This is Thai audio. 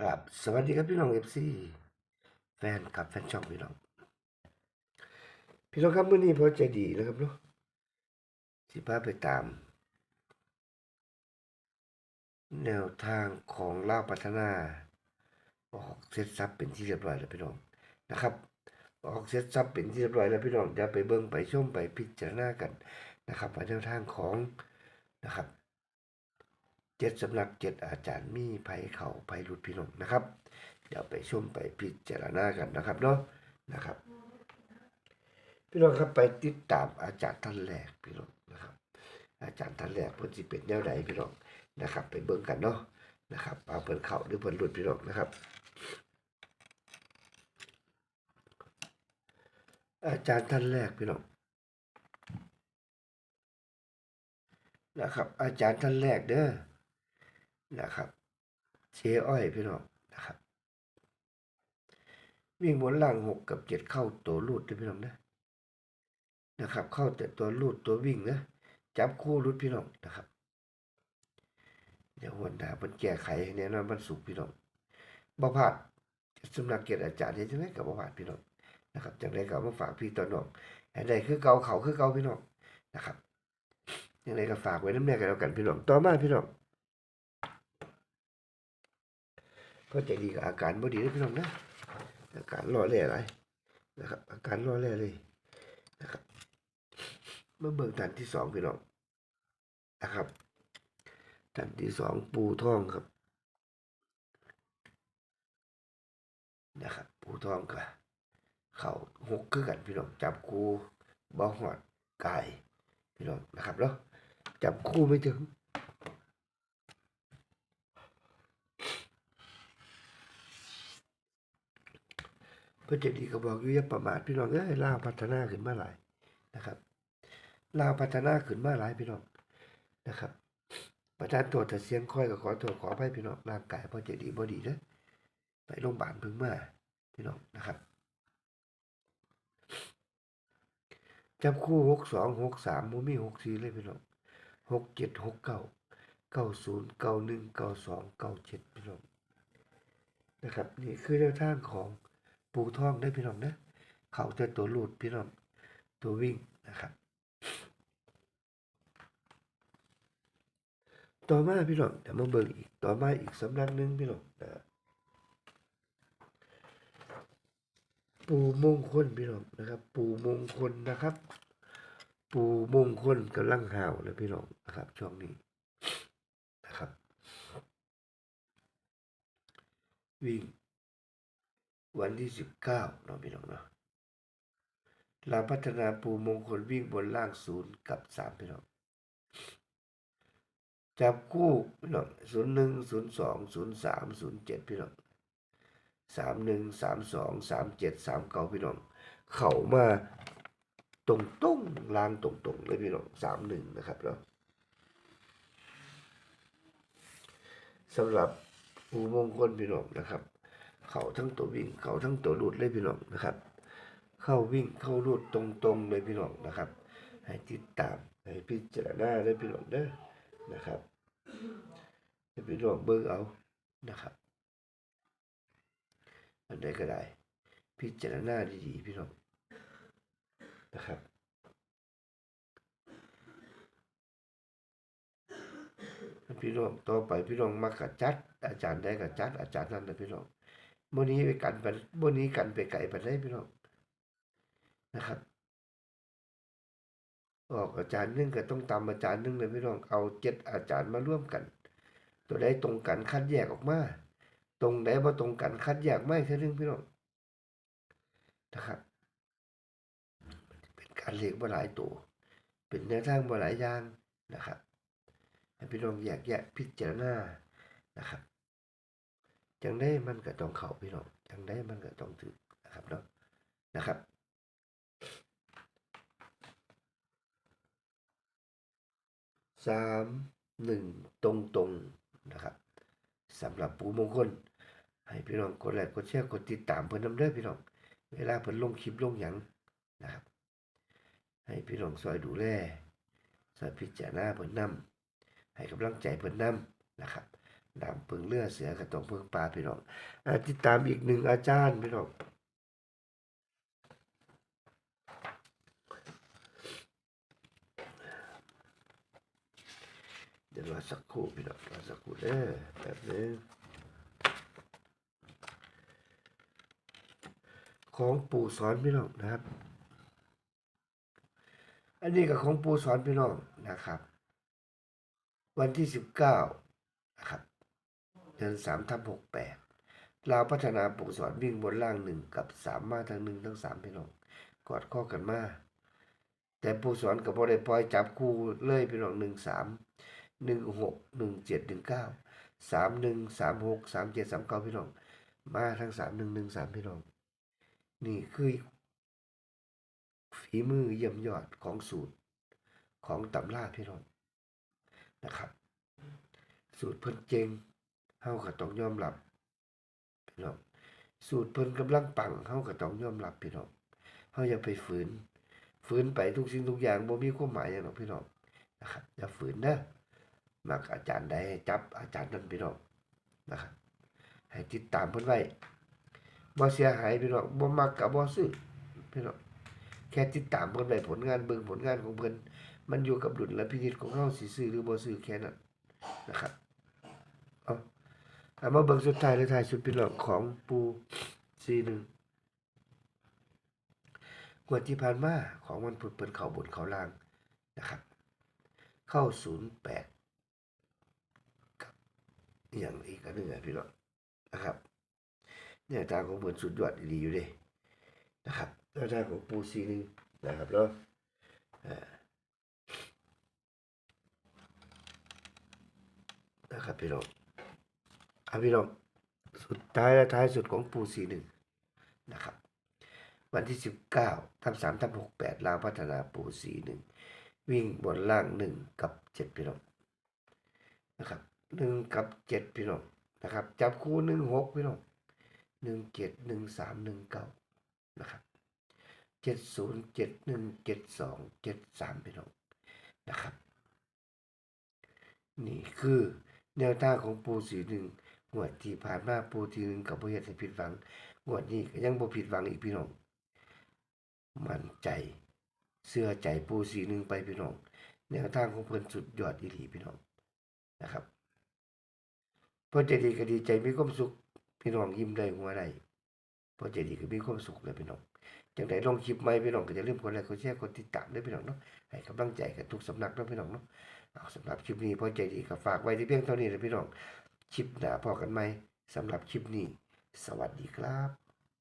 ครับสวัสดีครับพี่น้องเอฟซีแฟนคลับแฟนช่องพี่น้อง พี่น้องครับเมื้อนี้พอใจดีนะครับเนาะสิพาไปตาม แนวทางของล่าพัฒนา ออกเซตซับเป็นที่เรียบร้อยแล้วพี่น้องนะครับ ออกเซตซับเป็นที่เรียบร้อยแล้วพี่น้องจะไปเบิ่งไปชมไปพิจารณากันนะครับแนวทางของนะครับ เจ็ดสำนักเจ็ดอาจารย์มีไผเขาไผหลุดพี่น้องนะครับ เดี๋ยวไปชมไปพิจารณากันนะครับเนาะนะครับ พี่น้องครับไปติดตามอาจารย์ท่านแรกพี่น้องนะครับ อาจารย์ท่านแรกเพิ่นสิเป็นแนวใดพี่น้องนะครับ ไปเบิ่งกันเนาะนะครับเอาเพิ่นเข้าหรือเพิ่นหลุดพี่น้องนะครับ อาจารย์ท่านแรกพี่น้องนะครับ อาจารย์ท่านแรกเด้อ นะครับเชอ้อยพี่น้องนะครับ วิ่งบนล่างหกกับเจ็ดเข้าตัวรูดด้วยพี่น้องนะนะครับ เข้าแต่ตัวรูดตัววิ่งนะจับคู่รุดพี่น้องนะครับเดี๋ยววันหน้ามันแก้ไขให้แน่นอนมันสุกพี่น้องบ่พลาดสำนักเกียรติอาจารย์เห็นจังกับบ่พลาดพี่น้องนะครับจังไดก็มาฝากพี่ต่อน้องให้ได้คือเกาเขาคือเกาพี่น้องนะครับอยังไงก็ฝากไว้น้ำแน่กันแล้วกันพี่น้องต่อมาพี่น้อง ก็ใจดีกับอาการบ่ดีนะพี่น้องนะอาการรอแร่อะไรนะครับ อาการรอแร่เลยนะครับเมื่อเบิ่งตันที่สองพี่น้องนะครับตันที่สองปูทองครับนะครับปูทองกับเขาหกคือกันพี่น้องจับคู่บ่หอดกายพี่น้องนะครับแล้วจับคู่ไม่ถึง เพื่อจะดีก็บอกอยู่อย่าประมาทพี่น้องเอ้ยลาวพัฒนาขึ้นมาหลายนะครับลาวพัฒนาขึ้นมาหลายพี่น้องนะครับ ประธานตัวจแต่เสียงค่อยก็ขอตัวจขอให้พี่น้องร่างกายพอจะดีบ่ดีเด้อไปโรงพยาบาลเพิ่งมาพี่น้องนะครับจับคู่หกสองหกสามมูมี่หกสี่เลยพี่น้องหกเจ็ดหกเก้าเก้าศูนย์เก้าหนึ่งเก้าสองเก้าเจ็ดพี่น้องนะครับ นี่คือแนวทางของ ปูท่องได้พี่น้องนะเขาจะตัวหลุดพี่น้องตัววิ่งนะครับ ต่อมาพี่น้องเดี๋ยวมาเบิ่งอีกต่อมาอีกสำนักหนึ่งพี่น้องนะปูมงคลพี่น้องนะครับ ปูมงคลนะครับ ปูมงคลกำลังห่าวนะพี่น้องนะครับช่วงนี้นะครับ วิ่ง วันที่สิบเก้าเนาะพี่น้องเนาะเราพัฒนาปูมงคลวิ่งบนล่างศูนย์กับสามพี่น้องจับคู่พี่น้องศูนย์หนึ่งศูนย์สองศูนย์สามศูนย์เจ็ดพี่น้องสามหนึ่งสามสองสามเจ็ดสามเก้าพี่น้อง เข้ามาตรงตรงล่างตรงตรงเลยพี่น้องสามหนึ่งนะครับเนาะสำหรับปูมงคลพี่น้องนะครับ เขาทั้งตัววิ่ง เขาทั้งตัวรูดเลยพี่น้องนะครับ เข้าวิ่งเข้ารูดตรงๆเลยพี่น้องนะครับ ให้ติดตามให้พิจารณาได้พี่น้องเด้อนะครับให้พี่น้องเบิ่งเอานะครับอันใดก็ได้ พิจารณาดีๆพี่น้องนะครับพี่น้องต่อไปพี่น้องมักกะจัด อาจารย์ได้กะจัด อาจารย์นั่นนะพี่น้อง มื่อนี้ไปกันไปมื่อนี้กันไปไก่ไปได้พี่น้องนะครับ ออกอาจารย์นึงก็ต้องตามอาจารย์หนึ่งเลยพี่น้องเอาเจ็ดอาจารย์มาร่วมกัน ตัวใดตรงกันคัดแยกออกมาตรงไหนบ่ตรงกันคัดแยกไม่ใช่เรื่องพี่น้องนะครับ เป็นการเรียกว่าหลายตัว เป็นแนวทางว่าหลายอย่างนะครับให้พี่น้องแยกแยะพิจารณานะครับ จังได้มันก็ต้องเข้าพี่น้องจังได้มันก็ต้องถึกนะครับเนาะนะครับสามหนึ่งตรงตรงนะครับสำหรับปูมงคล ให้พี่น้องกดไลค์กดแชร์กดติดตามเพิ่นนำเด้อพี่น้อง เวลาเพิ่นลงคลิปลงหยังนะครับ ให้พี่น้องซอยดูแลซอยพิจารณาเพิ่นนำให้กำลังใจเพิ่นนำนะครับ ดำเพิงเลือเสือกระตองเพิงปลาพี่น้องอ่ติดตามอีกหนึ่งอาจารย์พี่น้องเดี๋ยวรอสักครู่พี่น้องรอสักครู่เด้อแป๊บนึงของปู่สอนพี่น้องนะครับ อันนี้ก็ของปู่สอนพี่น้องนะครับ วันที่สิบเก้านะครับ เดือนสามทับหกแปดลาวพัฒนาปลูกสอนวิ่งบนล่างหนึ่งกับสามมาทั้งหนึ่งทั้งสามพี่น้องกอดข้อกันมาแต่ปลูกสอนกับบได้ปล่อยจับคู่เลยพี่น้องหนึ่งสามหนึ่งหกหนึ่งเจ็ดหนึ่งเก้าสามหนึ่งสามหกสามเจ็ดสามเก้าพี่น้อง มาทั้งสามหนึ่งหนึ่งสามพี่น้อง นี่คือฝีมือเยี่ยมยอดของสูตรของตำราพี่น้องนะครับ สูตรเพิ่นเจง เฮาก็ต้องยอมรับพี่น้องสูตรเพิ่นกำลังปังเฮาก็ต้องยอมรับพี่น้องเฮาอย่าไปฝืน ฝืนไปทุกสิ่งทุกอย่างบ่มีความหมายหยังหรอกพี่น้องนะครับอย่าฝืนเด้อมักอาจารย์ใดให้จับอาจารย์นั้นพี่น้องนะครับให้ติดตามเพิ่นไว้บ่เสียหายพี่น้องบ่มักก็บ่ซื้อพี่น้องแค่ติดตามเพิ่นไว้ผลงานเบิ่งผลงานของเพิ่นมันอยู่กับดุลและพินิจของเฮาสิซื้อหรือบ่ซื้อแค่นั้นนะครับ เอามาเบิ่งสุดท้ายเลยท้ายสุดเป็นหลอกของปูซีหนึ่งงวดที่ผ่านมาของวันพุธเปิดเขาบนเขาล่างนะครับ เข้าศูนย์แปดกับอย่างอีกอันหนึ่งอะพี่น้องนะครับเนี่ยทางของเปิดสุดยอดดีอยู่เด้นะครับแล้วทาของปูซีหนึ่งนะครับแล้วนะครับพี่น้อง ครับพี่น้องสุดท้ายและท้ายสุดของปูสีหนึ่งนะครับ วันที่สิบเก้าทับสามทับหกแปดลาวพัฒนาปูสีหนึ่งวิ่งบนล่างหนึ่งกับเจ็ดพี่น้องนะครับหนึ่งกับเจ็ดพี่น้องนะครับ จับคู่หนึ่งหกพี่น้องหนึ่งเจ็ดหนึ่งสามหนึ่งเก้านะครับเจ็ดศูนย์เจ็ดหนึ่งเจ็ดสองเจ็ดสามพี่น้องนะครับ นี่คือแนวทางของปูสีหนึ่ง งวดที่ผ่านมาปูทีนึงกับบ่เฮ็ดให้ผิดหวังงวดนี้ก็ยังบ่ผิดหวังอีกพี่น้อง มั่นใจ เสื้อใจปูสีหนึ่งไปพี่น้องแนวทางของเพิ่นสุดยอดอีหลีพี่น้องนะครับพอใจดีก็ดีใจมีความสุขพี่น้องยิ้มได้หัวได้พอใจดีก็มีความสุขเลยพี่น้องจังไดลองคลิปใหม่พี่น้องก็อย่าลืมกดไลค์กดแชร์กดติดตามด้วยพี่น้องเนาะให้กำลังใจกันทุกสำนักเนาะพี่น้องเนาะสำหรับคลิปนี้พอใจดีก็ฝากไว้ที่เพียงเท่านี้นะพี่น้อง คลิปหน้าพอกันไหมสำหรับคลิปนี้ สวัสดีครับ